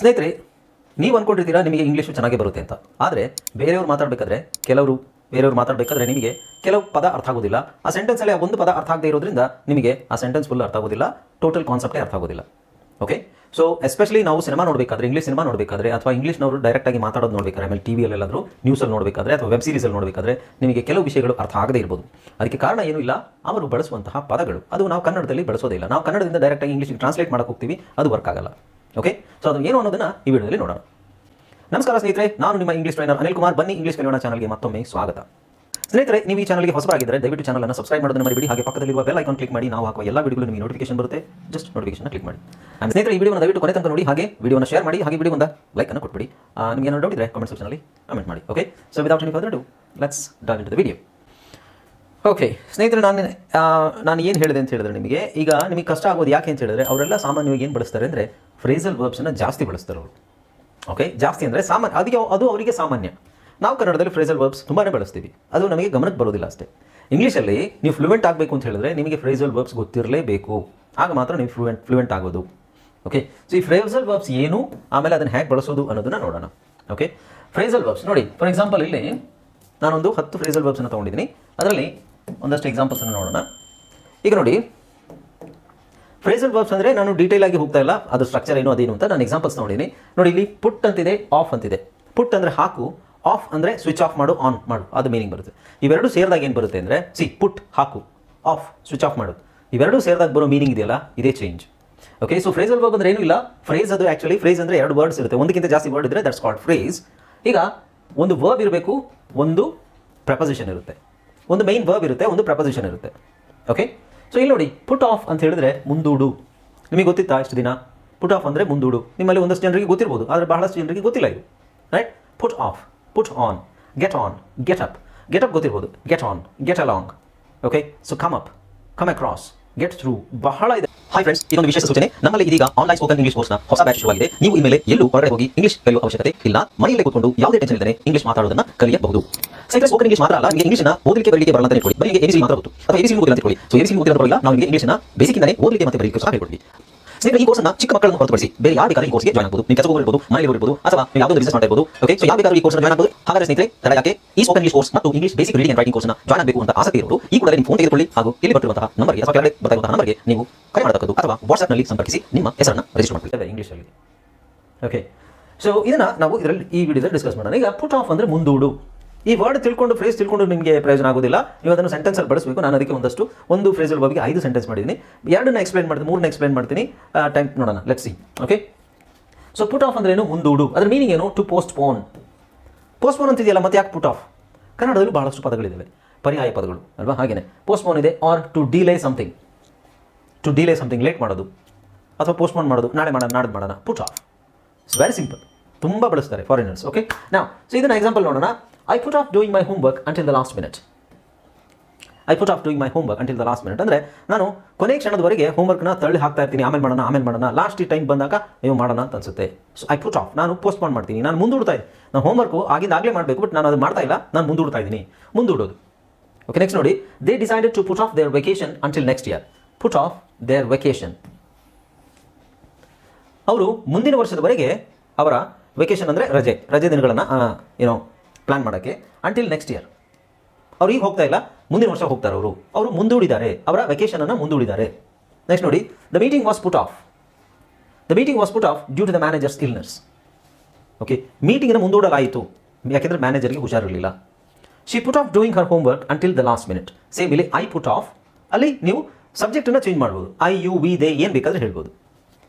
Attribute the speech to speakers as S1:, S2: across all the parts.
S1: ಸ್ನೇಹಿತರೆ, ನೀವು ಅಂದ್ಕೊಂಡಿರ್ತೀರಾ ನಿಮಗೆ ಇಂಗ್ಲೀಷು ಚೆನ್ನಾಗಿ ಬರುತ್ತೆ ಅಂತ. ಆದರೆ ಬೇರೆಯವ್ರು ಮಾತಾಡಬೇಕಾದ್ರೆ ಕೆಲವರು, ಬೇರೆಯವ್ರು ಮಾತಾಡಬೇಕಾದ್ರೆ ನಿಮಗೆ ಕೆಲವು ಪದ ಅರ್ಥ ಆಗೋದಿಲ್ಲ. ಆ ಸೆಂಟೆನ್ಸಲ್ಲಿ ಒಂದು ಪದ ಅರ್ಥ ಆಗದೆ ಇರೋದ್ರಿಂದ ನಿಮಗೆ ಆ ಸೆಂಟೆನ್ಸ್ ಫುಲ್ ಅರ್ಥ ಆಗೋದಿಲ್ಲ. ಟೋಟಲ್ ಕಾನ್ಸೆಪ್ಟೇ ಅರ್ಥ ಆಗೋದಿಲ್ಲ. ಓಕೆ ಸೊ ಎಸ್ಪೆಷಲಿ ನಾವು ಸಿನಿಮಾ ನೋಡಬೇಕಾದ್ರೆ ಇಂಗ್ಲೀಷ್ ಸಿನಿಮಾ ನೋಡಬೇಕಾದ್ರೆ, ಅಥವಾ ಇಂಗ್ಲೀಷ್ನವರು ಡೈರೆಕ್ಟಾಗಿ ಮಾತಾಡೋದು ನೋಡಬೇಕಾದ್ರೆ ಆಮೇಲೆ ಟಿ ವಿಯಲ್ಲೆಲ್ಲಾದರೂ ನ್ಯೂಸಲ್ಲಿ ನೋಡಬೇಕಾದ್ರೆ, ಅಥವಾ ವೆಬ್ ಸೀರೀಸಲ್ಲಿ ನೋಡಬೇಕಾದ್ರೆ ನಿಮಗೆ ಕೆಲವು ವಿಷಯಗಳು ಅರ್ಥ ಆಗದೇ ಇರ್ಬೋದು. ಅದಕ್ಕೆ ಕಾರಣ ಏನೂ ಇಲ್ಲ. ಅವರು ಬಳಸುವಂತಹ ಪದಗಳು. ಅದು ನಾವು ಕನ್ನಡದಲ್ಲಿ ಬಳಸೋದೇ ಇಲ್ಲ. ನಾವು ಕನ್ನಡದಿಂದ ಡೈರೆಕ್ಟಾಗಿ ಇಂಗ್ಲೀಷಿಗೆ ಟ್ರಾನ್ಸ್ಲೇಟ್ ಮಾಡೋಕೆ ಹೋಗ್ತೀವಿ. ಅದು ವರ್ಕ್ ಆಗಲ್ಲ. ಓಕೆ ಸೊ ಅದು ಏನು ಅನ್ನೋದನ್ನ ಈ ವಿಡಿಯೋದಲ್ಲಿ ನೋಡೋಣ. ನಮಸ್ಕಾರ ಸ್ನೇಹಿತರೆ, ನಾನು ನಿಮ್ಮ ಇಂಗ್ಲೀಷ್ ಟ್ರೈನರ್ ಅನಿಲ್ ಕುಮಾರ್. ಬನ್ನಿ ಇಂಗ್ಲೀಷ್ ಕಲಿಯೋಣ ಚಾನಲ್ಗೆ ಮತ್ತೊಮ್ಮೆ ಸ್ವಾಗತ. ಸ್ನೇಹಿತರೆ, ನೀವು ಈ ಚಾನಲ್ಗೆ ಹೊಸಬರಾಗಿದ್ದರೆ ದಯವಿಟ್ಟು ಚಾನಲ್ ಅನ್ನು ಸಬ್ಸ್ಕ್ರೈಬ್ ಮಾಡೋದನ್ನ ಮರಿಬಿಡಿ. ಹಾಗೆ ಪಕ್ಕದಲ್ಲಿರುವ ಬೆಲ್ ಐಕಾನ್ ಕ್ಲಿಕ್ ಮಾಡಿ. ನಾವು ಹಾಕುವ ಎಲ್ಲ ವಿಡಿಯೋಗಳು ನಿಮಗೆ ನೋಟಿಫಿಕೇಶನ್ ಬರುತ್ತೆ. ಜಸ್ಟ್ ನೋಟಿಫಿಕೇಶನ್ ಕ್ಲಿಕ್ ಮಾಡಿ. ಅಂಡ್ ಸ್ನೇಹಿತರೆ, ಈ ವಿಡಿಯೋನ ದಯವಿಟ್ಟು ಕೊನೆ ತನಕ ನೋಡಿ. ಹಾಗೆ ವಿಡಿಯೋನ ಶೇರ್ ಮಾಡಿ. ಹಾಗೆ ವಿಡಿಯೋ ಒಂದು ಲೈಕ್ ಅನ್ನು ಕೊಟ್ಬಿಡಿ. ನಿಮಗೆ ಏನಾದರೂ ಡೌಟ್ ಇದ್ರೆ ಕಾಮೆಂಟ್ ಸೆಕ್ಷನಲ್ಲಿ ಕಮೆಂಟ್ ಮಾಡಿ. Okay so without any further do let's dot in the video okay ಸ್ನೇಹಿತರೆ, ನಾನು ನಾನು ಏನು ಹೇಳಿದೆ ಅಂತ ಹೇಳಿದ್ರೆ ನಿಮಗೆ, ಈಗ ನಿಮಗೆ ಕಷ್ಟ ಆಗೋದು ಯಾಕೆ ಅಂತ ಹೇಳಿದ್ರೆ, ಅವರೆಲ್ಲ ಸಾಮಾನ್ಯವಾಗಿ ಏನು ಬಳಸ್ತಾರೆ ಅಂದರೆ ಫ್ರೇಸಲ್ ವರ್ಬ್ಸನ್ನ ಜಾಸ್ತಿ ಬಳಸ್ತಾರೆ ಅವರು. ಓಕೆ ಜಾಸ್ತಿ ಅಂದರೆ ಸಾಮಾನ್ಯ, ಅದಕ್ಕೆ ಅದು ಅವರಿಗೆ ಸಾಮಾನ್ಯ. ನಾವು ಕನ್ನಡದಲ್ಲಿ ಫ್ರೇಸಲ್ ವರ್ಬ್ಸ್ ತುಂಬಾ ಬಳಸ್ತೀವಿ. ಅದು ನಮಗೆ ಗಮನಕ್ಕೆ ಬರೋದಿಲ್ಲ ಅಷ್ಟೇ. ಇಂಗ್ಲೀಷಲ್ಲಿ ನೀವು ಫ್ಲೂಯೆಂಟ್ ಆಗಬೇಕು ಅಂತ ಹೇಳಿದ್ರೆ ನಿಮಗೆ ಫ್ರೇಸಲ್ ವರ್ಬ್ಸ್ ಗೊತ್ತಿರಲೇಬೇಕು. ಆಗ ಮಾತ್ರ ನೀವು ಫ್ಲೂಯೆಂಟ್ ಫ್ಲೂವೆಂಟ್ ಆಗೋದು. ಓಕೆ ಸೊ ಈ ಫ್ರೇಸಲ್ ವರ್ಬ್ಸ್ ಏನು, ಆಮೇಲೆ ಅದನ್ನು ಹೇಗೆ ಬಳಸೋದು ಅನ್ನೋದನ್ನ ನೋಡೋಣ. ಓಕೆ ಫ್ರೇಸಲ್ ವರ್ಬ್ಸ್ ನೋಡಿ ಫಾರ್ ಎಕ್ಸಾಂಪಲ್ ಇಲ್ಲಿ ನಾನೊಂದು ಹತ್ತು ಫ್ರೇಸಲ್ ವರ್ಬ್ಸನ್ನು ತೊಗೊಂಡಿದ್ದೀನಿ. ಅದರಲ್ಲಿ ಒಂದಷ್ಟು ಎಕ್ಸಾಂಪಲ್ಸನ್ನು ನೋಡೋಣ. ಈಗ ನೋಡಿ ಫ್ರೇಸಲ್ ವರ್ಬ್ಸ್ ಅಂದರೆ ನಾನು ಡೀಟೇಲ್ ಆಗಿ ಹೋಗ್ತಾ ಇಲ್ಲ, ಅದು ಸ್ಟ್ರಕ್ಚರ್ ಏನು ಅದೇನು ಅಂತ ನಾನು ಎಕ್ಸಾಂಪಲ್ಸ್ ನೋಡೀನಿ ನೋಡಿ, ಇಲ್ಲಿ ಪುಟ್ ಅಂತಿದೆ ಆಫ್ ಅಂತಿದೆ. ಪುಟ್ ಅಂದರೆ ಹಾಕು ಆಫ್ ಅಂದರೆ ಸ್ವಿಚ್ ಆಫ್ ಮಾಡು ಆನ್ ಮಾಡು, ಅದು ಮೀನಿಂಗ್ ಬರುತ್ತೆ. ಇವೆರಡು ಸೇರಿದಾಗ ಏನು ಬರುತ್ತೆ ಅಂದರೆ ಸಿ ಪುಟ್ ಹಾಕು ಆಫ್ ಸ್ವಿಚ್ ಆಫ್ ಮಾಡು ಇವೆರಡು ಸೇರಿದಾಗ ಬರೋ ಮೀನಿಂಗ್ ಇದೆಯಲ್ಲ, ಇದೇ change okay so phrasal verb ಅಂದ್ರೆ ಏನೂ ಇಲ್ಲ. ಫ್ರೇಸ್ ಅದು ಆ್ಯಕ್ಚುಲಿ ಫ್ರೇಸ್ ಅಂದರೆ ಎರಡು ವರ್ಡ್ಸ್ ಇರುತ್ತೆ. ಒಂದಕ್ಕಿಂತ ಜಾಸ್ತಿ ವರ್ಡ್ ಇದ್ದರೆ ದಟ್ಸ್ ಕಾಲ್ಡ್ ಫ್ರೇಸ್ ಈಗ, ಒಂದು ವರ್ಬ್ ಇರಬೇಕು, ಒಂದು ಪ್ರಪೋಸಿಷನ್ ಇರುತ್ತೆ. ಒಂದು ಮೈನ್ ವರ್ಬ್ ಇರುತ್ತೆ, ಒಂದು ಪ್ರಪೋಸಿಷನ್ ಇರುತ್ತೆ. ಓಕೆ ಸೊ ಇಲ್ಲಿ ನೋಡಿ ಪುಟ್ ಆಫ್ ಅಂತ ಹೇಳಿದ್ರೆ ಮುಂದೂಡು. ನಿಮಗೆ ಗೊತ್ತಿತ್ತಾ ಇಷ್ಟು ದಿನ? ಪುಟ್ ಆಫ್ ಅಂದರೆ ಮುಂದೂಡು. ನಿಮ್ಮಲ್ಲಿ ಒಂದಷ್ಟು ಜನರಿಗೆ ಗೊತ್ತಿರ್ಬೋದು, ಆದರೆ ಬಹಳಷ್ಟು ಜನರಿಗೆ ಗೊತ್ತಿಲ್ಲ ಇದು. Right put off put on get on get up get up ಗೊತ್ತಿರ್ಬೋದು. Get on get along okay so come up come across get through ಬಹಳ ಇದೆ. ಹಾಯ್ ಫ್ರೆಂಡ್ಸ್ ಇದೊಂದು ವಿಶೇಷ ಸೂಚನೆ. ನಮ್ಮಲ್ಲಿ ಇದೀಗ ಆನ್ಲೈನ್ ಸ್ಪೋಕನ್ ಇಂಗ್ಲಿಷ್ ಕೋರ್ಸ್ನ ಹೊಸ ಬ್ಯಾಚ್ ಶುರುವಾಗಿದೆ. ನೀವು ಇನ್ಮೇಲೆ ಎಲ್ಲೂ ಹೊರಗಡೆ ಹೋಗಿ ಇಂಗ್ಲಿಷ್ ಕಲಿಯುವ ಅವಶ್ಯಕತೆ ಇಲ್ಲ. ಮನೆಯಲ್ಲೇ ಕೂತ್ಕೊಂಡು ಯಾವುದೇ ಟೆನ್ಷನ್ ಇಲ್ಲದೆ ಇಂಗ್ಲಿಷ್ ಮಾತಾಡೋದನ್ನ ಕಲಿಯಬಹುದು. ಸೈಕಲ್ ಸ್ಪೋಕನ್ ಇಂಗ್ಲಿಷ್ ಮಾತ್ರ ಅಲ್ಲ, ನಿಮಗೆ ಇಂಗ್ಲಿಷ್ನ ಓದಲಿಕ್ಕೆ ಬರಲಿಕ್ಕೆ ಬರಲ್ಲ ಅಂತ ಹೇಳ್ಕೊಳ್ಳಿ ಬರೀ ಎಬಿಸಿ ಮಾತ್ರ ಗೊತ್ತು. ಅಥವಾ ಎಬಿಸಿ ಗೊತ್ತಿಲ್ಲ ಅಂತ ಹೇಳಿ ಸೊ ಎಬಿಸಿ ಅಂತ ನಾವು ನಿಮಗೆ ಇಂಗ್ಲಿಷ್ನ ಬೇಸಿಕ್ ಇಂದಾನೆ ಓದಲಿಕ್ಕೆ ಮತ್ತೆ ಬರಲಿಕ್ಕೆ ಸಹ ಹೇಳ್ಕೊಡ್ತೀವಿ. ಸ್ನೇಹಿತರೆ ಈ ಕೋರ್ಸ್ನ ಚಿಕ್ಕ ಮಕ್ಕಳನ್ನು ಹೊರತುಪಡಿಸಿ ಬೇರೆ ಯಾರು ಬೇಕಾದ್ರೆ ಈ ಕೋರ್ಸ್ಗೆ ಜಾಯ್ನ್ ಆಗಬಹುದು ನೀವು ಕೆಲಸ ಇರ್ಬೋದು ಮನೆಯಲ್ಲಿ ಇರಬಹುದು ಅಥವಾ ನೀವು ಯಾವುದೋ ಬಿಸಿನೆಸ್ ಮಾಡ್ತಾ ಓಕೆ ಸೊ ಯಾವ ಬೇಕಾದ್ರೂ ಈ ಕೋರ್ಸ್ ಜಾಯ್ನ್ ಆಗಬಹುದು ಹಾಗಾದ್ರೆ ಸ್ನೇಹಿತರೆ, ತಡ ಯಾಕೆ? ಈ ಸ್ಪೋಕನ್ ಇಂಗ್ಲಿಷ್ ಕೋರ್ಸ್ ಮತ್ತು English basic reading and writing ಕೋರ್ಸ್ನ ಜಾಯ್ನ್ ಆಗಬೇಕು ಅಂತ ಆಸಕ್ತಿ ಇರೋರು, ಈ ಕೂಡಲೇ ನಿಮ್ಮ ಫೋನ್ ತೆಗೆದುಕೊಳ್ಳಿ ಹಾಗೂ ಇಲ್ಲಿ ಬರ್ತಿರುವಂತಹ ನಂಬರ್ಗೆ ಅಥವಾ ಕೆಳಗಡೆ ಬರ್ತಾ ಇರುವಂತಹ ನಂಬರ್ಗೆ ನೀವು ಕರೆ ಮಾಡತಕ್ಕದ್ದು ಅಥವಾ ವಾಟ್ಸ್ಆಪ್ನಲ್ಲಿ ಸಂಪರ್ಕಿಸಿ ನಿಮ್ಮ ಹೆಸರನ್ನು ರಿಜಿಸ್ಟರ್ ಮಾಡ್ಕೊಳ್ಳಿ. ಇಂಗ್ಲಿಷಲ್ಲಿ ಓಕೆ ಸೊ ಇದನ್ನ ನಾವು ಇದರಲ್ಲಿ ಈ ವಿಡಿಯೋದಲ್ಲಿ ಡಿಸ್ಕಸ್ ಮಾಡೋಣ. ಈಗ ಪುಟ್ ಆಫ್ ಅಂದರೆ ಮುಂದೂಡು. ಈ ವರ್ಡ್ ತಿಳ್ಕೊಂಡು ಫ್ರೇಸ್ ತಿಳ್ಕೊಂಡು ನಿಮಗೆ ಪ್ರಯೋಜನ ಆಗೋದಿಲ್ಲ. ನೀವು ಅದನ್ನು ಸೆಂಟೆನ್ಸಲ್ಲಿ ಬಳಸಬೇಕು. ನಾನು ಅದಕ್ಕೆ ಒಂದಷ್ಟು, ಒಂದು ಫ್ರೇಸಲ್ ಬಗ್ಗೆ ಐದು ಸೆಂಟೆನ್ಸ್ ಮಾಡಿದ್ದೀನಿ. ಎರಡನ್ನ ಎಕ್ಸ್ಪ್ಲೇನ್ ಮಾಡ್ತೀನಿ, ಮೂರನ್ನ ಎಕ್ಸ್ಪ್ಲೈನ್ ಮಾಡ್ತೀನಿ. ಟೈಮ್ ನೋಡೋಣ. Let see okay so put off ಅಂದ್ರೆ ಏನು? ಮುಂದೂಡು ಅದ್ರ ಮೀನಿಂಗ್ ಏನು? To postpone postpone ಅಂತಿದೆಯಲ್ಲ, ಮತ್ತೆ ಯಾಕೆ ಪುಟ್ ಆಫ್ ಕನ್ನಡದಲ್ಲಿ ಬಹಳಷ್ಟು ಪದಗಳಿದ್ದಾವೆ ಪರ್ಯಾಯ ಪದಗಳು, ಅಲ್ವಾ? ಹಾಗೇನೇ. ಪೋಸ್ಟ್ ಪೋನ್ ಇದೆ or to delay something to delay something late ಮಾಡೋದು. ಅಥವಾ ಪೋಸ್ಟ್ಪೋನ್ ಮಾಡೋದು, ನಾಳೆ ಮಾಡೋಣ, ನಾಡ್ದು ಮಾಡೋಣ. Put off it's very simple ತುಂಬ ಬಳಸ್ತಾರೆ ಫಾರಿನರ್ಸ್ ಓಕೆ ನಾವು ಸೊ ಇದನ್ನ ಎಕ್ಸಾಂಪಲ್ ನೋಡೋಣ. I put off doing my homework until the last minute I put off doing my homework until the last minute ಅಂದರೆ ನಾನು ಕೊನೆ ಕ್ಷಣದವರೆಗೆ ಹೋಮ್ವರ್ಕ್ನ ತಳ್ಳಿ ಹಾಕ್ತಾ ಇರ್ತೀನಿ, ಆಮೇಲೆ ಮಾಡೋಣ ಆಮೇಲೆ ಮಾಡೋಣ. ಲಾಸ್ಟ್ ಟೈಮ್ ಬಂದಾಗ ನೀವು ಮಾಡೋಣ ಅಂತ ಅನ್ಸುತ್ತೆ. ಸೊ ಐ ಪುಟ್ ಆಫ್ ನಾನು ಪೋಸ್ಟ್ಪೋನ್ ಮಾಡ್ತೀನಿ. ನಾನು ಮುಂದೂಡ್ತಾ ಇದ್ದೀನಿ ನಾನು ಹೋಮ್ವರ್ಕು ಆಗಿಂದ ಆಗಲೇ ಮಾಡಬೇಕು ಬಟ್ ನಾನು ಅದು ಮಾಡ್ತಾ ಇಲ್ಲ. ನಾನು ಮುಂದೂಡ್ತಾ ಇದ್ದೀನಿ. ಮುಂದೂಡೋದು. ಓಕೆ ನೆಕ್ಸ್ಟ್ ನೋಡಿ. They decided to put off their vacation until next year put off their vacation ಅವರು ಮುಂದಿನ ವರ್ಷದವರೆಗೆ ಅವರ ವೆಕೇಶನ್ ಅಂದರೆ ರಜೆ ರಜೆ ದಿನಗಳನ್ನು ಏನೋ ಪ್ಲಾನ್ ಮಾಡೋಕ್ಕೆ ಅಂಟಿಲ್ ನೆಕ್ಸ್ಟ್ ಇಯರ್ ಅವ್ರು ಈಗ ಹೋಗ್ತಾ ಇಲ್ಲ, ಮುಂದಿನ ವರ್ಷ ಹೋಗ್ತಾರೆ ಅವರು. ಅವರು ಮುಂದೂಡಿದ್ದಾರೆ, ಅವರ ವೆಕೇಷನನ್ನು ಮುಂದೂಡಿದ್ದಾರೆ. ನೆಕ್ಸ್ಟ್ ನೋಡಿ the meeting was put off the meeting was put off due to the manager's illness okay ಮೀಟಿಂಗನ್ನು ಮುಂದೂಡಲಾಯಿತು. ಯಾಕೆಂದರೆ ಮ್ಯಾನೇಜರ್ಗೆ ಹುಷಾರಿರಲಿಲ್ಲ. She put off doing her homework until the last minute same ಇಲ್ಲಿ ಐ ಪುಟ್ ಆಫ್ ಅಲ್ಲಿ ನೀವು ಸಬ್ಜೆಕ್ಟನ್ನು change ಮಾಡ್ಬೋದು. I you we they ಏನು ಬೇಕಾದರೂ ಹೇಳ್ಬೋದು.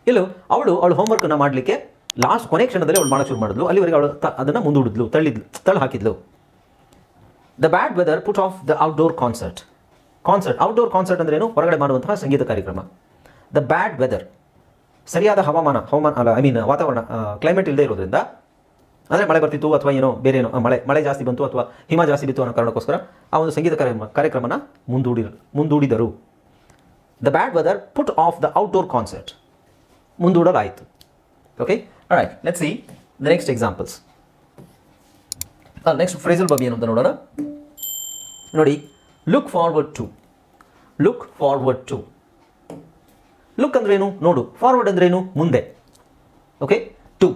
S1: ಇಲ್ಲೂ, ಅವಳು ಅವಳು ಹೋಮ್ವರ್ಕನ್ನು ಮಾಡಲಿಕ್ಕೆ ಲಾಸ್ಟ್ ಕೊನೆ ಕ್ಷಣದಲ್ಲಿ ಅವಳು ಮಾಡೋಕ್ಕೆ ಶುರು ಮಾಡಿದ್ಲು. ಅಲ್ಲಿವರೆಗೆ ಅವಳು ಅದನ್ನು ಮುಂದೂಡಿದ್ಲು ತಳ್ಳಿದ್ಲು, ತಳ್ಳಿ ಹಾಕಿದ್ಲು. The bad weather put off the outdoor concert concert outdoor concert ಅಂದ್ರೆ ಏನು? ಹೊರಗಡೆ ಮಾಡುವಂತಹ ಸಂಗೀತ ಕಾರ್ಯಕ್ರಮ. ದ ಬ್ಯಾಡ್ ವೆದರ್ ಸರಿಯಾದ ಹವಾಮಾನ ಹವಾಮಾನ ಐ ಮೀನ್ ವಾತಾವರಣ ಕ್ಲೈಮೇಟ್ ಇಲ್ಲದೆ ಇರೋದ್ರಿಂದ, ಅಂದರೆ ಮಳೆ ಬರ್ತಿತ್ತು ಅಥವಾ ಏನೋ ಬೇರೆ ಏನೋ ಮಳೆ ಮಳೆ ಜಾಸ್ತಿ ಬಂತು ಅಥವಾ ಹಿಮ ಜಾಸ್ತಿ ಬಿತ್ತು ಅನ್ನೋ ಕಾರಣಕ್ಕೋಸ್ಕರ ಆ ಒಂದು ಸಂಗೀತ ಕಾರ್ಯಕ್ರಮ, ಕಾರ್ಯಕ್ರಮನ ಮುಂದೂಡಿ, ಮುಂದೂಡಿದರು. The bad weather put off the outdoor concert ಮುಂದೂಡಲಾಯಿತು. Okay right let see the next examples next phrasal ಬಗ್ಗೆ ಏನು ಅಂತ ನೋಡೋಣ ನೋಡಿ look forward to look forward to look ಅಂದ್ರೇನು ನೋಡು ಫಾರ್ವರ್ಡ್ ಅಂದ್ರೇನು ಮುಂದೆ ಓಕೆ ಟು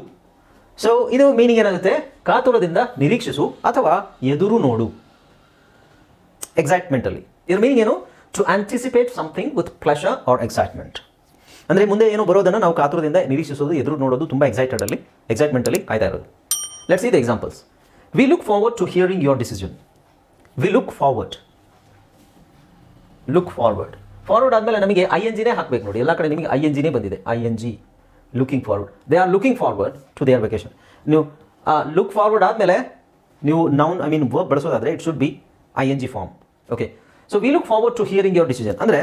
S1: ಸೊ ಇದು ಮೀನಿಂಗ್ ಏನಾಗುತ್ತೆ ಕಾತುರದಿಂದ ನಿರೀಕ್ಷಿಸು ಅಥವಾ ಎದುರು ನೋಡು ಎಕ್ಸೈಟ್ಮೆಂಟಲ್ಲಿ ಇದ್ರ ಮೀನಿಂಗ್ ಏನು to anticipate something with pleasure or excitement ಅಂದರೆ ಮುಂದೆ ಏನು ಬರೋದನ್ನು ನಾವು ಕಾತುರದಿಂದ ನಿರೀಕ್ಷಿಸೋದು, ಎದುರು ನೋಡೋದು ತುಂಬ ಎಕ್ಸೈಟ್ಮೆಂಟ್ ಎಕ್ಸೈಟ್ಮೆಂಟಲ್ಲಿ ಕಾಯ್ತಾ ಇರೋದು. Let's see the examples we look forward to hearing your decision we look forward look forward forward ಆದಮೇಲೆ ನಮಗೆ ಐ ಎನ್ ಜಿನೇ ಹಾಕಬೇಕು ನೋಡಿ. ಎಲ್ಲ ಕಡೆ ನಿಮಗೆ ಐ ಎನ್ ಜಿನೇ ಬಂದಿದೆ. I N G looking forward they are looking forward to their vacation ನೀವು ಲುಕ್ ಫಾರ್ವರ್ಡ್ ಆದಮೇಲೆ ನೀವು noun I mean work ಬಳಸೋದಾದರೆ it should be I N G form okay so we look forward to hearing your decision ಅಂದರೆ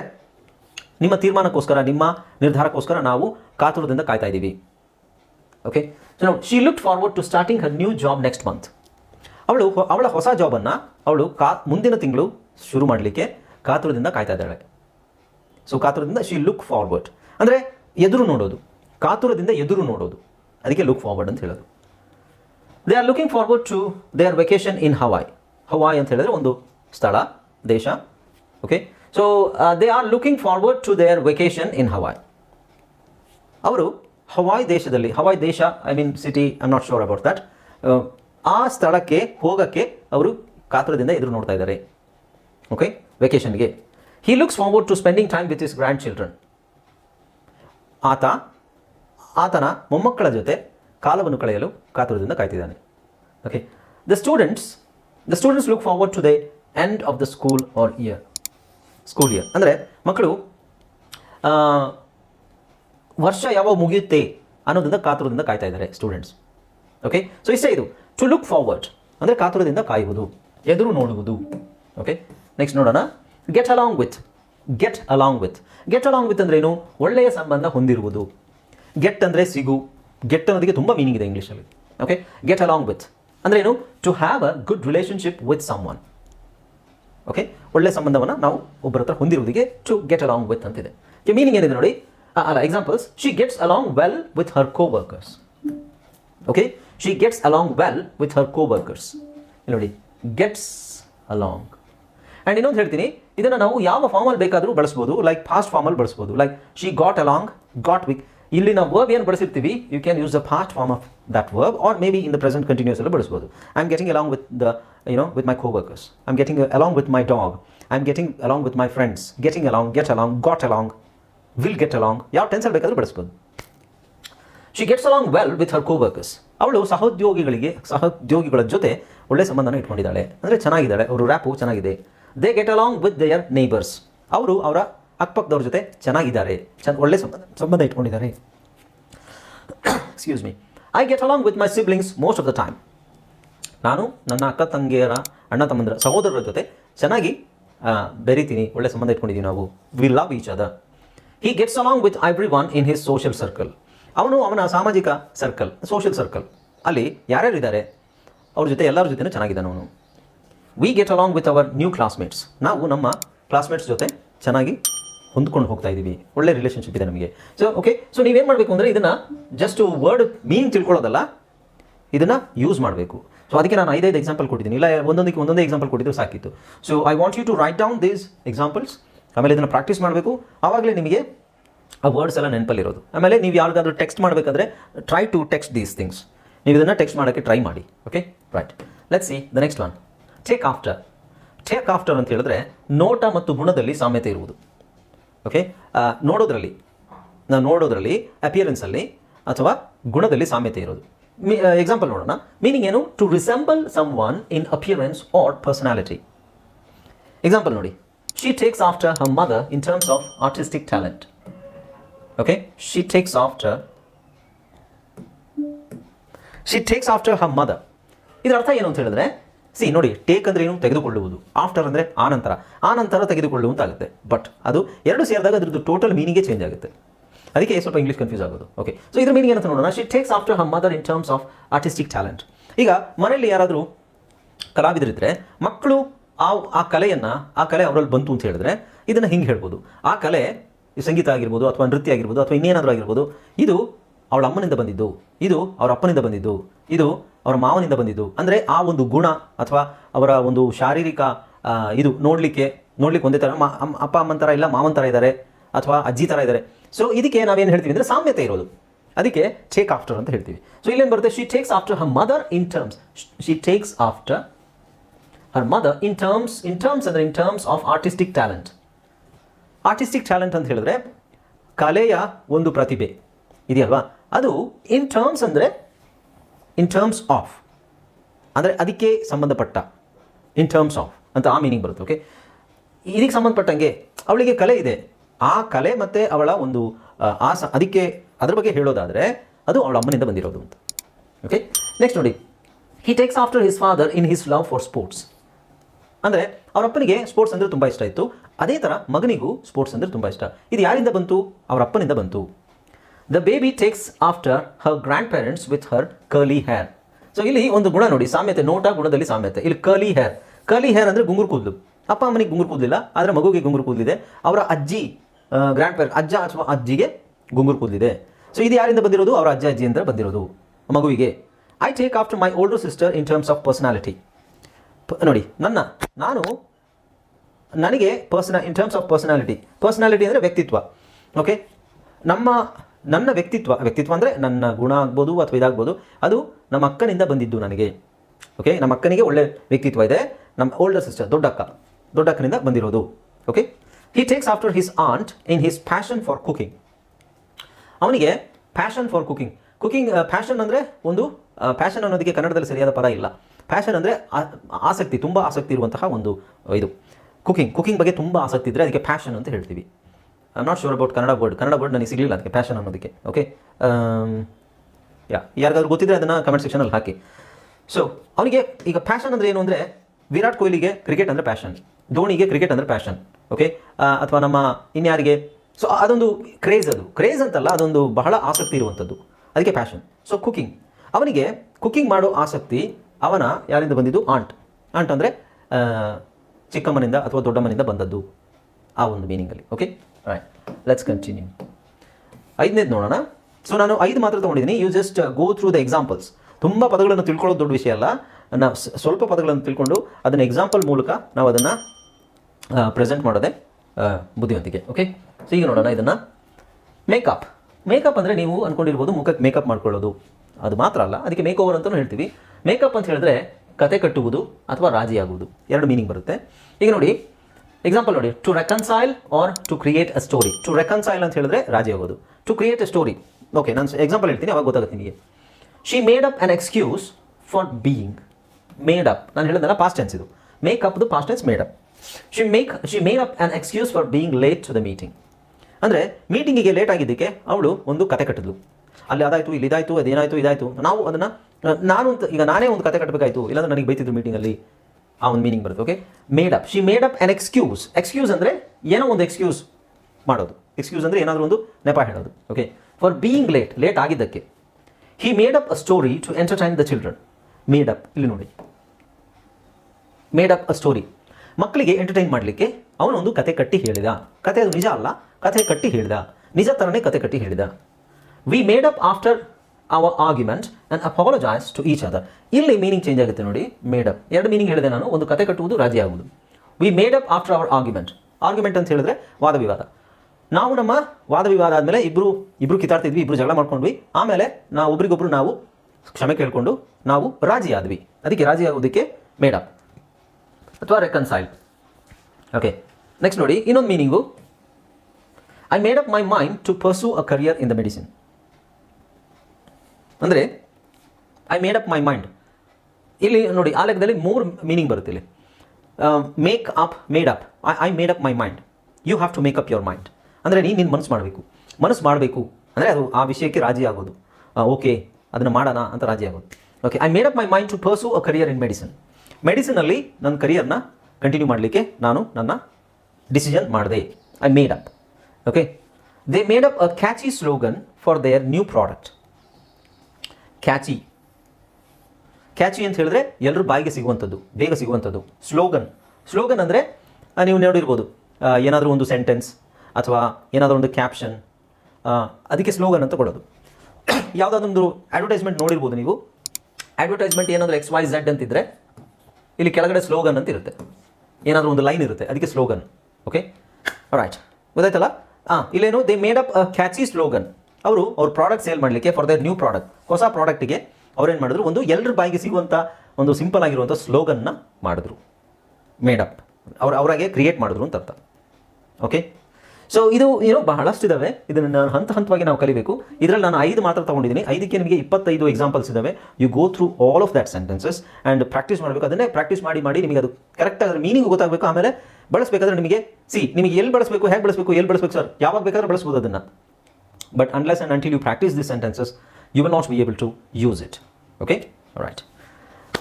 S1: ನಿಮ್ಮ ತೀರ್ಮಾನಕ್ಕೋಸ್ಕರ, ನಿಮ್ಮ ನಿರ್ಧಾರಕ್ಕೋಸ್ಕರ ನಾವು ಕಾತುರದಿಂದ ಕಾಯ್ತಾ ಇದ್ದೀವಿ. ಓಕೆ ಸೊ ನಾವು she look forward to starting her new job next month ಅವಳು ಅವಳ ಹೊಸ ಜಾಬನ್ನು ಅವಳು ಕಾ, ಮುಂದಿನ ತಿಂಗಳು ಶುರು ಮಾಡಲಿಕ್ಕೆ ಕಾತುರದಿಂದ ಕಾಯ್ತಾ ಇದ್ದಾಳೆ. ಸೊ ಕಾತುರದಿಂದ ಶಿ ಲುಕ್ ಫಾರ್ವರ್ಡ್ ಅಂದರೆ ಎದುರು ನೋಡೋದು. ಕಾತುರದಿಂದ ಎದುರು ನೋಡೋದು. ಅದಕ್ಕೆ ಲುಕ್ ಫಾರ್ವರ್ಡ್ ಅಂತ ಹೇಳೋದು. They are looking forward to they are vacation in Hawaii Hawaii ಅಂತ ಹೇಳಿದ್ರೆ ಒಂದು ಸ್ಥಳ, ದೇಶ. Okay so they are looking forward to their vacation in Hawaii ಅವರು ಹವಾಯ್ ದೇಶದಲ್ಲಿ ಹವಾಯ್ ದೇಶ I mean city I not sure about that ಆ ಸ್ಥಳಕ್ಕೆ ಹೋಗೋಕ್ಕೆ ಅವರು ಕಾತ್ರದಿಂದ ಎದುರು ನೋಡ್ತಾ ಇದ್ದಾರೆ. Okay ವೆಕೇಶನ್ಗೆ he looks forward to spending time with his grandchildren ಆತ, ಆತನ ಮೊಮ್ಮಕ್ಕಳ ಜೊತೆ ಕಾಲವನ್ನು ಕಳೆಯಲು ಕಾತುರದಿಂದ ಕಾಯ್ತಿದ್ದಾನೆ. Okay the students the students look forward to the end of the school or year school year ಅಂದರೆ ಮಕ್ಕಳು ವರ್ಷ ಯಾವಾಗ ಮುಗಿಯುತ್ತೆ ಅನ್ನೋದನ್ನ ಕಾತುರದಿಂದ ಕಾಯ್ತಾ ಇದ್ದಾರೆ ಸ್ಟೂಡೆಂಟ್ಸ್ ಓಕೆ ಸೊ ಇಷ್ಟೇ ಇದು. ಟು ಲುಕ್ ಫಾರ್ವರ್ಡ್ ಅಂದರೆ ಕಾತುರದಿಂದ ಕಾಯುವುದು, ಎದುರು ನೋಡುವುದು. ಓಕೆ ನೆಕ್ಸ್ಟ್ ನೋಡೋಣ. Get along with get along with get along with ಅಂದ್ರೆ ಏನು ಒಳ್ಳೆಯ ಸಂಬಂಧ ಹೊಂದಿರುವುದು. ಗೆಟ್ ಅಂದರೆ ಸಿಗು. ಗೆಟ್ ಅನ್ನೋದಕ್ಕೆ ತುಂಬ ಮೀನಿಂಗ್ ಇದೆ ಇಂಗ್ಲೀಷಲ್ಲಿ ಓಕೆ ಗೆಟ್ ಅಲಾಂಗ್ ವಿತ್ ಅಂದ್ರೆ ಏನು to have a good relationship with someone okay ಒಳ್ಳೆ ಸಂಬಂಧವನ್ನು ನಾವು ಒಬ್ಬರ ಹತ್ರ ಹೊಂದಿರುವುದಕ್ಕೆ ಟು ಗೆಟ್ ಅಲಾಂಗ್ ವಿತ್ ಅಂತಿದೆ. ಮೀನಿಂಗ್ ಏನಿದೆ ನೋಡಿ? ಅಲ್ಲ examples she gets along well with her coworkers okay she gets along well with her coworkers ನೋಡಿ ಗೆಟ್ಸ್ ಅಲಾಂಗ್ ಆ್ಯಂಡ್ ಇನ್ನೊಂದು ಹೇಳ್ತೀನಿ, ಇದನ್ನು ನಾವು ಯಾವ ಫಾರ್ಮಲ್ಲಿ ಬೇಕಾದರೂ ಬಳಸ್ಬೋದು ಲೈಕ್ ಫಾಸ್ಟ್ ಫಾರ್ಮಲ್ಲಿ ಬಳಸ್ಬೋದು. Like she got along got with ಇಲ್ಲಿ ನಾವು ವರ್ಬ್ ಏನು ಬಳಸಿರ್ತೀವಿ? You can use the past form of that verb or maybe in the present continuous ಅಲ್ಲಿ ಬಳಸ್ಬೋದು. I am getting along with the you know with my coworkers I am getting along with my dog I am getting along with my friends getting along get along got along will get along ಯಾವ ಟೆನ್ಸಲ್ಲಿ ಬೇಕಾದರೂ ಬಳಸ್ಬೋದು. She gets along well with her coworkers ಅವಳು ಸಹೋದ್ಯೋಗಿಗಳಿಗೆ, ಸಹೋದ್ಯೋಗಿಗಳ ಜೊತೆ ಒಳ್ಳೆ ಸಂಬಂಧನ ಇಟ್ಕೊಂಡಿದ್ದಾಳೆ. ಅಂದರೆ ಚೆನ್ನಾಗಿದ್ದಾಳೆ. ಅವರು ರ್ಯಾಪು ಚೆನ್ನಾಗಿದೆ. They get along with their neighbours ಅವರು ಅವರ ಅಕ್ಕಪಕ್ಕದವ್ರ ಜೊತೆ ಚೆನ್ನಾಗಿದ್ದಾರೆ ಚೆನ್ನ ಒಳ್ಳೆ ಸಂಬಂಧ ಸಂಬಂಧ ಇಟ್ಕೊಂಡಿದ್ದಾರೆ. Excuse me I get along with my siblings most of the time ನಾನು ನನ್ನ ಅಕ್ಕ ತಂಗಿಯರ, ಅಣ್ಣ ತಮ್ಮಂದಿರ ಸಹೋದರರ ಜೊತೆ ಚೆನ್ನಾಗಿ ಬೆರಿತೀನಿ, ಒಳ್ಳೆ ಸಂಬಂಧ ಇಟ್ಕೊಂಡಿದ್ದೀವಿ ನಾವು. We love each other he gets along with everyone in his social circle ಅವನು ಅವನ ಸಾಮಾಜಿಕ ಸರ್ಕಲ್ ಸೋಷಿಯಲ್ ಸರ್ಕಲ್ ಅಲ್ಲಿ ಯಾರ್ಯಾರು ಇದ್ದಾರೆ, ಅವ್ರ ಜೊತೆ ಎಲ್ಲರ ಜೊತೆನೂ ಚೆನ್ನಾಗಿದ್ದಾನೆ ಅವನು. We get along with our new classmates ನಾವು ನಮ್ಮ ಕ್ಲಾಸ್ಮೇಟ್ಸ್ ಜೊತೆ ಚೆನ್ನಾಗಿ ಹೊಂದ್ಕೊಂಡು ಹೋಗ್ತಾ ಇದ್ದೀವಿ ಒಳ್ಳೆ ರಿಲೇಷನ್ಶಿಪ್ ಇದೆ ನಮಗೆ. ಸೊ ಓಕೆ ಸೊ ನೀವೇನು ಮಾಡಬೇಕು ಅಂದರೆ ಇದನ್ನು ಜಸ್ಟ್ ವರ್ಡ್ ಮೀನ್ ತಿಳ್ಕೊಳ್ಳೋದಲ್ಲ, ಇದನ್ನ ಯೂಸ್ ಮಾಡಬೇಕು. ಸೊ ಅದಕ್ಕೆ ನಾನು ಐದೈದು ಎಕ್ಸಾಂಪಲ್ ಕೊಟ್ಟಿದ್ದೀನಿ. ಇಲ್ಲ, ಒಂದೊಂದಕ್ಕೆ ಒಂದೊಂದೇ ಎಕ್ಸಾಂಪಲ್ ಕೊಟ್ಟಿದ್ರು ಸಾಕಿತ್ತು. So I want you to write down these examples ಆಮೇಲೆ ಇದನ್ನು ಪ್ರಾಕ್ಟೀಸ್ ಮಾಡಬೇಕು. ಆವಾಗಲೇ ನಿಮಗೆ ಆ ವರ್ಡ್ಸ್ ಎಲ್ಲ ನೆನಪಲ್ಲಿರೋದು. ಆಮೇಲೆ ನೀವು ಯಾರಿಗಾದ್ರೂ ಟೆಕ್ಸ್ಟ್ ಮಾಡಬೇಕಾದ್ರೆ try to text these things ನೀವು ಇದನ್ನು ಟೆಕ್ಸ್ಟ್ ಮಾಡೋಕ್ಕೆ ಟ್ರೈ ಮಾಡಿ. Okay right let see the next one take after take after ಅಂತ ಹೇಳಿದ್ರೆ ನೋಟ ಮತ್ತು ಗುಣದಲ್ಲಿ ಸಾಮ್ಯತೆ ಇರುವುದು. ಓಕೆ ನೋಡೋದ್ರಲ್ಲಿ ನಾವು ನೋಡೋದ್ರಲ್ಲಿ ಅಪಿಯರೆನ್ಸಲ್ಲಿ ಅಥವಾ ಗುಣದಲ್ಲಿ ಸಾಮ್ಯತೆ ಇರೋದು. ಎಕ್ಸಾಂಪಲ್ ನೋಡೋಣ. ಮೀನಿಂಗ್ ಏನು? To resemble someone in appearance or personality example ನೋಡಿ. She takes after her mother in terms of artistic talent okay she takes after she takes after her mother ಇದರ ಅರ್ಥ ಏನು ಅಂತ ಹೇಳಿದ್ರೆ ಸಿ ನೋಡಿ ಟೇಕ್ ಅಂದ್ರೆ ಏನು? ತೆಗೆದುಕೊಳ್ಳುವುದು. ಆಫ್ಟರ್ ಅಂದರೆ ಆನಂತರ. ಆನಂತರ ತೆಗೆದುಕೊಳ್ಳು ಅಂತ ಆಗುತ್ತೆ ಬಟ್ ಅದು ಎರಡು ಸೇರಿದಾಗ ಅದರದ್ದು ಟೋಟಲ್ ಮೀನಿಂಗೇ ಚೇಂಜ್ ಆಗುತ್ತೆ. ಅದಕ್ಕೆ ಸ್ವಲ್ಪ ಇಂಗ್ಲೀಷ್ ಕನ್ಫ್ಯೂಸ್ ಆಗೋದು. ಓಕೆ ಸೊ ಇದ್ರ ಮೀನಿಂಗ್ ಏನಂತ ನೋಡೋಣ. She takes after her mother in terms of artistic talent ಈಗ ಮನೆಯಲ್ಲಿ ಯಾರಾದರೂ ಕಲಾವಿದರಿದ್ದರೆ ಮಕ್ಕಳು ಆ ಆ ಕಲೆಯನ್ನು, ಆ ಕಲೆ ಅವರಲ್ಲಿ ಬಂತು ಅಂತ ಹೇಳಿದ್ರೆ, ಇದನ್ನು ಹಿಂಗೆ ಹೇಳ್ಬೋದು. ಆ ಕಲೆ ಸಂಗೀತ ಆಗಿರ್ಬೋದು ಅಥವಾ ನೃತ್ಯ ಆಗಿರ್ಬೋದು ಅಥವಾ ಇನ್ನೇನಾದರೂ ಆಗಿರ್ಬೋದು, ಇದು ಅವಳ ಅಮ್ಮನಿಂದ ಬಂದಿದ್ದು. ಇದು ಅವರ ಅಪ್ಪನಿಂದ ಬಂದಿದ್ದು. ಇದು ಅವರ ಮಾವನಿಂದ ಬಂದಿದ್ದು. ಅಂದರೆ ಆ ಒಂದು ಗುಣ ಅಥವಾ ಅವರ ಒಂದು ಶಾರೀರಿಕ ಇದು ನೋಡಲಿಕ್ಕೆ, ನೋಡ್ಲಿಕ್ಕೆ ಒಂದೇ ಥರ ಅಪ್ಪ, ಅಮ್ಮನ ಥರ ಇಲ್ಲ, ಮಾವನ ಥರ ಇದ್ದಾರೆ ಅಥವಾ ಅಜ್ಜಿ ಥರ ಇದ್ದಾರೆ ಸೊ ಇದಕ್ಕೆ ನಾವೇನು ಹೇಳ್ತೀವಿ ಅಂದರೆ ಸಾಮ್ಯತೆ ಇರೋದು. ಅದಕ್ಕೆ ಟೇಕ್ ಆಫ್ಟರ್ ಅಂತ ಹೇಳ್ತೀವಿ. ಸೊ ಇಲ್ಲೇನು ಬರುತ್ತೆ? She takes after her mother in terms she takes after her mother in terms in terms ಅಂದರೆ in terms of artistic talent artistic talent ಅಂತ ಹೇಳಿದ್ರೆ ಕಲೆಯ ಒಂದು ಪ್ರತಿಭೆ. ಇದೆಯಲ್ವಾ? ಅದು ಇನ್ ಟರ್ಮ್ಸ್ ಅಂದರೆ ಇನ್ ಟರ್ಮ್ಸ್ ಆಫ್ ಅಂದರೆ ಅದಕ್ಕೆ ಸಂಬಂಧಪಟ್ಟ ಇನ್ ಟರ್ಮ್ಸ್ ಆಫ್ ಅಂತ ಆ ಮೀನಿಂಗ್ ಬರುತ್ತೆ ಓಕೆ ಇದಕ್ಕೆ ಸಂಬಂಧಪಟ್ಟಂಗೆ ಅವಳಿಗೆ ಕಲೆ ಇದೆ. ಆ ಕಲೆ ಮತ್ತು ಅವಳ ಒಂದು ಆ, ಆ ಸ ಅದಕ್ಕೆ ಅದ್ರ ಬಗ್ಗೆ ಹೇಳೋದಾದರೆ ಅದು ಅವಳ ಅಮ್ಮನಿಂದ ಬಂದಿರೋದು ಅಂತ ಓಕೆ ನೆಕ್ಸ್ಟ್ ನೋಡಿ. He takes after his father in his love for sports ಅಂದರೆ ಅವರಪ್ಪನಿಗೆ ಸ್ಪೋರ್ಟ್ಸ್ ಅಂದರೆ ತುಂಬ ಇಷ್ಟ ಇತ್ತು. ಅದೇ ಥರ ಮಗನಿಗೂ ಸ್ಪೋರ್ಟ್ಸ್ ಅಂದರೆ ತುಂಬ ಇಷ್ಟ. ಇದು ಯಾರಿಂದ ಬಂತು? ಅವರ ಅಪ್ಪನಿಂದ ಬಂತು. The baby takes after her grandparents with her curly hair so ಇಲ್ಲಿ ಒಂದು ಗುಣ ನೋಡಿ, ಸಾಮ್ಯತೆ, ನೋಟ ಗುಣದಲ್ಲಿ ಸಾಮ್ಯತೆ. ಇಲ್ಲಿ ಕರ್ಲಿ ಹೇರ್ ಕರ್ಲಿ ಹೇರ್ ಅಂದರೆ ಗುಂಗುರು ಕೂದಲು. ಅಪ್ಪ ಅಮ್ಮನಿಗೆ ಗುಂಗುರು ಕೂದಲಿಲ್ಲ, ಆದರೆ ಮಗುಗೆ ಗುಂಗುರು ಕೂದಲಿದೆ. ಅವರ ಅಜ್ಜಿ ಗ್ರ್ಯಾಂಡ್ ಪೇರೆಂಟ್ ಅಜ್ಜ ಅಥವಾ ಅಜ್ಜಿಗೆ ಗುಂಗುರು ಕೂದಲಿದೆ. ಸೊ ಇದು ಯಾರಿಂದ ಬಂದಿರೋದು? ಅವರ ಅಜ್ಜ, ಅಜ್ಜಿ ಅಂತ ಬಂದಿರೋದು ಮಗುವಿಗೆ. I take after my older sister in terms of personality ನೋಡಿ, ನನ್ನ, ನಾನು ನನಗೆ person in terms of personality personality ಅಂದರೆ ವ್ಯಕ್ತಿತ್ವ. ಓಕೆ ನಮ್ಮ ನನ್ನ ವ್ಯಕ್ತಿತ್ವ ವ್ಯಕ್ತಿತ್ವ ಅಂದರೆ ನನ್ನ ಗುಣ ಆಗ್ಬೋದು ಅಥವಾ ಇದಾಗ್ಬೋದು, ಅದು ನಮ್ಮ ಅಕ್ಕನಿಂದ ಬಂದಿದ್ದು ನನಗೆ. ಓಕೆ ನಮ್ಮ ಅಕ್ಕನಿಗೆ ಒಳ್ಳೆ ವ್ಯಕ್ತಿತ್ವ ಇದೆ. ನಮ್ಮ ಓಲ್ಡರ್ ಸಿಸ್ಟರ್ ದೊಡ್ಡಕ್ಕ ದೊಡ್ಡಕ್ಕನಿಂದ ಬಂದಿರೋದು. Okay he takes after his aunt in his passion for cooking ಅವನಿಗೆ passion for cooking cooking passion ಅಂದರೆ ಒಂದು ಪ್ಯಾಷನ್ ಅನ್ನೋದಕ್ಕೆ ಕನ್ನಡದಲ್ಲಿ ಸರಿಯಾದ ಪದ ಇಲ್ಲ. ಪ್ಯಾಷನ್ ಅಂದರೆ ಆಸಕ್ತಿ, ತುಂಬ ಆಸಕ್ತಿ ಇರುವಂತಹ ಒಂದು, ಇದು. ಕುಕಿಂಗ್ ಕುಕಿಂಗ್ ಬಗ್ಗೆ ತುಂಬ ಆಸಕ್ತಿ ಇದ್ದರೆ ಅದಕ್ಕೆ ಪ್ಯಾಷನ್ ಅಂತ ಹೇಳ್ತೀವಿ. Not sure about Kannada board Kannada board ನನಗೆ ಸಿಗಲಿಲ್ಲ ಅದಕ್ಕೆ ಪ್ಯಾಷನ್ ಅನ್ನೋದಕ್ಕೆ. ಓಕೆ ಯಾ ಯಾರಿಗಾದ್ರು ಗೊತ್ತಿದ್ರೆ ಅದನ್ನು ಕಮೆಂಟ್ ಸೆಕ್ಷನಲ್ಲಿ ಹಾಕಿ. ಸೊ ಅವನಿಗೆ ಈಗ ಪ್ಯಾಷನ್ ಅಂದರೆ ಏನು ಅಂದರೆ ವಿರಾಟ್ ಕೊಹ್ಲಿಗೆ ಕ್ರಿಕೆಟ್ ಅಂದರೆ ಪ್ಯಾಷನ್ ಧೋನಿಗೆ ಕ್ರಿಕೆಟ್ ಅಂದರೆ ಪ್ಯಾಷನ್ ಓಕೆ ಅಥವಾ ನಮ್ಮ ಇನ್ಯಾರಿಗೆ? ಸೊ ಅದೊಂದು ಕ್ರೇಜ್ ಅದು. ಕ್ರೇಜ್ ಅಂತಲ್ಲ, ಅದೊಂದು ಬಹಳ ಆಸಕ್ತಿ ಇರುವಂಥದ್ದು. ಅದಕ್ಕೆ ಪ್ಯಾಷನ್ ಸೊ ಕುಕಿಂಗ್ ಅವನಿಗೆ ಕುಕಿಂಗ್ ಮಾಡೋ ಆಸಕ್ತಿ ಅವನ ಯಾರಿಂದ ಬಂದಿದ್ದು? ಆಂಟ್ ಆಂಟ್ ಅಂದರೆ ಚಿಕ್ಕಮ್ಮನಿಂದ ಅಥವಾ ದೊಡ್ಡಮ್ಮನಿಂದ ಬಂದದ್ದು. ಆ ಒಂದು ಮೀನಿಂಗಲ್ಲಿ ಓಕೆ ರೈಟ್ ಲೆಟ್ಸ್ ಕಂಟಿನ್ಯೂ ಐದನೇದು ನೋಡೋಣ. ಸೊ ನಾನು ಐದು ಮಾತ್ರ ತೊಗೊಂಡಿದ್ದೀನಿ. You just go through the examples ತುಂಬ ಪದಗಳನ್ನು ತಿಳ್ಕೊಳ್ಳೋದು ದೊಡ್ಡ ವಿಷಯ ಅಲ್ಲ. ನಾವು ಸ್ವಲ್ಪ ಪದಗಳನ್ನು ತಿಳ್ಕೊಂಡು ಅದನ್ನು ಎಕ್ಸಾಂಪಲ್ ಮೂಲಕ ನಾವು ಅದನ್ನು ಪ್ರೆಸೆಂಟ್ ಮಾಡೋದೆ ಬುದ್ಧಿವಂತಿಕೆ ಓಕೆ ಸೊ ಈಗ ನೋಡೋಣ ಇದನ್ನು. ಮೇಕಪ್ ಮೇಕಪ್ ಅಂದರೆ ನೀವು ಅಂದ್ಕೊಂಡಿರ್ಬೋದು ಮುಖಕ್ಕೆ ಮೇಕಪ್ ಮಾಡ್ಕೊಳ್ಳೋದು. ಅದು ಮಾತ್ರ ಅಲ್ಲ, ಅದಕ್ಕೆ ಮೇಕ್ ಓವರ್ ಅಂತಲೂ ಹೇಳ್ತೀವಿ. ಮೇಕಪ್ ಅಂತ ಹೇಳಿದ್ರೆ ಕತೆ ಕಟ್ಟುವುದು ಅಥವಾ ರಾಜಿಯಾಗುವುದು. ಎರಡು ಮೀನಿಂಗ್ ಬರುತ್ತೆ. ಈಗ ನೋಡಿ ಎಕ್ಸಾಂಪಲ್ ನೋಡಿ to reconcile or to create a story to reconcile ಅಂತ ಹೇಳಿದ್ರೆ ರಾಜಿ ಆಗೋದು. To create a story okay ನಾನು ಎಕ್ಸಾಂಪಲ್ ಹೇಳ್ತೀನಿ, ಅವಾಗ ಗೊತ್ತಾಗುತ್ತೆ ನಿಮಗೆ. She made up an excuse for being made up ನಾನು ಹೇಳಿದ್ನಲ್ಲ ಪಾಸ್ಟ್ ಟೆನ್ಸ್ ಇದು. Make ಅಪ್ದು past tense made up she make she made up an excuse for being late to the meeting ಅಂದರೆ ಮೀಟಿಂಗಿಗೆ ಲೇಟ್ ಆಗಿದ್ದಕ್ಕೆ ಅವಳು ಒಂದು ಕತೆ ಕಟ್ಟಿದ್ಲು. ಅಲ್ಲಿ ಅದಾಯಿತು, ಇಲ್ಲಿ ಇದಾಯಿತು, ಅದೇನಾಯಿತು, ಇದಾಯಿತು. ನಾವು ಅದನ್ನು, ನಾನು ಈಗ ನಾನೇ ಒಂದು ಕತೆ ಕಟ್ಟಬೇಕಾಯಿತು. ಇಲ್ಲಾಂದ್ರೆ ನನಗೆ ಬೈತಿದ್ರು ಮೀಟಿಂಗಲ್ಲಿ ಆ ಒಂದು ಮೀನಿಂಗ್ ಬರುತ್ತೆ okay made up she made up an excuse excuse ಅಂದರೆ ಏನೋ ಒಂದು ಎಕ್ಸ್ಕ್ಯೂಸ್ ಮಾಡೋದು. ಎಕ್ಸ್ಕ್ಯೂಸ್ ಅಂದರೆ ಏನಾದರೂ ಒಂದು ನೆಪ ಹೇಳೋದು okay for being late late ಆಗಿದ್ದಕ್ಕೆ he made up a story to entertain the children made up ಇಲ್ಲಿ ನೋಡಿ. ಮೇಡ್ ಅಪ್ ಅ ಸ್ಟೋರಿ ಮಕ್ಕಳಿಗೆ ಎಂಟರ್ಟೈನ್ ಮಾಡಲಿಕ್ಕೆ ಅವನೊಂದು ಕತೆ ಕಟ್ಟಿ ಹೇಳಿದ. ಕತೆ ಅದು ನಿಜ ಅಲ್ಲ. ಕತೆ ಕಟ್ಟಿ ಹೇಳಿದ. ನಿಜ ಥರನೇ ಕತೆ ಕಟ್ಟಿ ಹೇಳಿದ. We made up after our argument and apologise to each other ಇಲ್ಲಿ ಮೀನಿಂಗ್ ಚೇಂಜ್ ಆಗುತ್ತೆ ನೋಡಿ ಮೇಡಪ್ ಎರಡು ಮೀನಿಂಗ್ ಹೇಳಿದೆ ನಾನು, ಒಂದು ಕತೆ ಕಟ್ಟುವುದು ರಾಜಿ ಆಗುವುದು. We made up after our argument argument ಅಂತ ಹೇಳಿದ್ರೆ ವಾದ ವಿವಾದ. ನಾವು ನಮ್ಮ ವಾದ ವಿವಾದ ಆದಮೇಲೆ ಇಬ್ಬರು ಇಬ್ಬರು ಕಿತಾಡ್ತಿದ್ವಿ ಇಬ್ಬರು ಜಗಳ ಮಾಡ್ಕೊಂಡ್ವಿ. ಆಮೇಲೆ ನಾವು ಒಬ್ರಿಗೊಬ್ರು ನಾವು ಕ್ಷಮೆ ಕೇಳಿಕೊಂಡು ನಾವು ರಾಜಿ ಆದ್ವಿ. ಅದಕ್ಕೆ ರಾಜಿ ಆಗೋದಕ್ಕೆ ಮೇಡಪ್ ಅಥವಾ ರೆಕನ್ಸೈಲ್ ಓಕೆ ನೆಕ್ಸ್ಟ್ ನೋಡಿ, ಇನ್ನೊಂದು meaning I made up my mind to pursue a career in the medicine ಅಂದರೆ I made up my mind ಇಲ್ಲಿ ನೋಡಿ, ಆ ಲೆಕ್ಕದಲ್ಲಿ ಮೂರು ಮೀನಿಂಗ್ ಬರುತ್ತೆ ಇಲ್ಲಿ. Make up made up I I made up my mind you have to make up your mind ಅಂದರೆ ನೀನು ನಿನ್ನ ಮನಸ್ಸು ಮಾಡಬೇಕು. ಮನಸ್ಸು ಮಾಡಬೇಕು ಅಂದರೆ ಅದು ಆ ವಿಷಯಕ್ಕೆ ರಾಜಿ ಆಗೋದು. ಓಕೆ ಅದನ್ನು ಮಾಡೋಣ ಅಂತ ರಾಜಿ ಆಗೋದು. Okay I made up my mind to pursue a career in medicine ಮೆಡಿಸಿನಲ್ಲಿ ನನ್ನ ಕರಿಯರ್ನ ಕಂಟಿನ್ಯೂ ಮಾಡಲಿಕ್ಕೆ ನಾನು ನನ್ನ ಡಿಸಿಷನ್ ಮಾಡಿದೆ. I made up okay they made up a catchy slogan for their new product catchy catchy ಅಂತ ಹೇಳಿದ್ರೆ ಎಲ್ಲರೂ ಬಾಯಿಗೆ ಸಿಗುವಂಥದ್ದು, ಬೇಗ ಸಿಗುವಂಥದ್ದು. ಸ್ಲೋಗನ್ ಸ್ಲೋಗನ್ ಅಂದರೆ ನೀವು ನೋಡಿರ್ಬೋದು ಏನಾದರೂ ಒಂದು ಸೆಂಟೆನ್ಸ್ ಅಥವಾ ಏನಾದರೂ ಒಂದು ಕ್ಯಾಪ್ಷನ್ ಅದಕ್ಕೆ ಸ್ಲೋಗನ್ ಅಂತ ಕೊಡೋದು. ಯಾವುದಾದೊಂದು ಅಡ್ವರ್ಟೈಸ್ಮೆಂಟ್ ನೋಡಿರ್ಬೋದು ನೀವು. ಅಡ್ವರ್ಟೈಸ್ಮೆಂಟ್ ಏನಾದರೂ ಎಕ್ಸ್ ವೈ ಝೆಡ್ ಅಂತಿದ್ರೆ, ಇಲ್ಲಿ ಕೆಳಗಡೆ ಸ್ಲೋಗನ್ ಅಂತ ಇರುತ್ತೆ. ಏನಾದರೂ ಒಂದು ಲೈನ್ ಇರುತ್ತೆ, ಅದಕ್ಕೆ ಸ್ಲೋಗನ್ ಓಕೆ ರೈಟ್ ಗೊತ್ತಾಯ್ತಲ್ಲ? ಹಾಂ ಇಲ್ಲೇನು they made up catchy slogan ಅವರು ಅವ್ರ ಪ್ರಾಡಕ್ಟ್ ಸೇಲ್ ಮಾಡಲಿಕ್ಕೆ ಫಾರ್ ದೇರ್ ನ್ಯೂ ಪ್ರಾಡಕ್ಟ್ ಹೊಸ ಪ್ರಾಡಕ್ಟಿಗೆ ಅವ್ರೇನು ಮಾಡಿದ್ರು? ಒಂದು ಎಲ್ಲರ ಬಾಯಿಗೆ ಸಿಗುವಂಥ ಒಂದು ಸಿಂಪಲ್ ಆಗಿರುವಂಥ ಸ್ಲೋಗನ್ನ ಮಾಡಿದ್ರು. ಮೇಡಪ್ ಅವ್ರು, ಅವರಾಗೆ ಕ್ರಿಯೇಟ್ ಮಾಡಿದ್ರು ಅಂತ ಅರ್ಥ. ಓಕೆ ಸೊ ಇದು, ಏನೋ ಬಹಳಷ್ಟು ಇದಾವೆ. ಇದನ್ನು ನಾನು ಹಂತ ಹಂತವಾಗಿ ನಾವು ಕಲಿಬೇಕು. ಇದರಲ್ಲಿ ನಾನು ಐದು ಮಾತ್ರ ತಗೊಂಡಿದ್ದೀನಿ. ಐದಕ್ಕೆ ನಿಮಗೆ ಇಪ್ಪತ್ತೈದು ಎಕ್ಸಾಂಪಲ್ಸ್ ಇದಾವೆ. You go through all of that sentences and practice ಮಾಡಬೇಕು. ಅದನ್ನೇ ಪ್ರಾಕ್ಟೀಸ್ ಮಾಡಿ ಮಾಡಿ ನಿಮಗೆ ಅದು ಕರೆಕ್ಟ್ ಮೀನಿಂಗ್ ಗೊತ್ತಾಗಬೇಕು. ಆಮೇಲೆ ಬಳಸಬೇಕಾದ್ರೆ ನಿಮಗೆ ಸಿ ನಿಮಗೆ ಎಲ್ಲಿ ಬಳಸಬೇಕು, ಹೇಗೆ ಬಳಸಬೇಕು, ಎಲ್ಲಿ ಬಳಸಬೇಕು ಸರ್ ಯಾವಾಗ ಬೇಕಾದ್ರೆ ಬಳಸ್ಬೋದು ಅದನ್ನು. But unless and until you practice this sentences you will not be able to use it okay right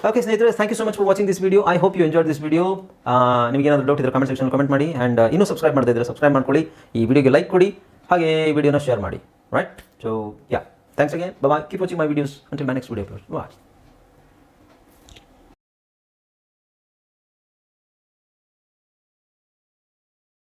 S1: okay ಸ್ನೇಹಿತರೆ thank you so much for watching this video I hope you enjoy this video ನಿಮಗೆ ಏನಾದರೂ doubt ಇದ್ದರೆ comment section comment ಮಾಡಿ. And ಇನ್ನೂ subscribe ಮಾಡದೇ ಇದ್ದರೆ subscribe ಮಾಡ್ಕೊಳ್ಳಿ. ಈ ವಿಡಿಯೋಗೆ ಲೈಕ್ ಕೊಡಿ. ಹಾಗೆ ಈ ವಿಡಿಯೋನ ಶೇರ್ ಮಾಡಿ. Right so yeah thanks again bye keep watching my videos until my next video watch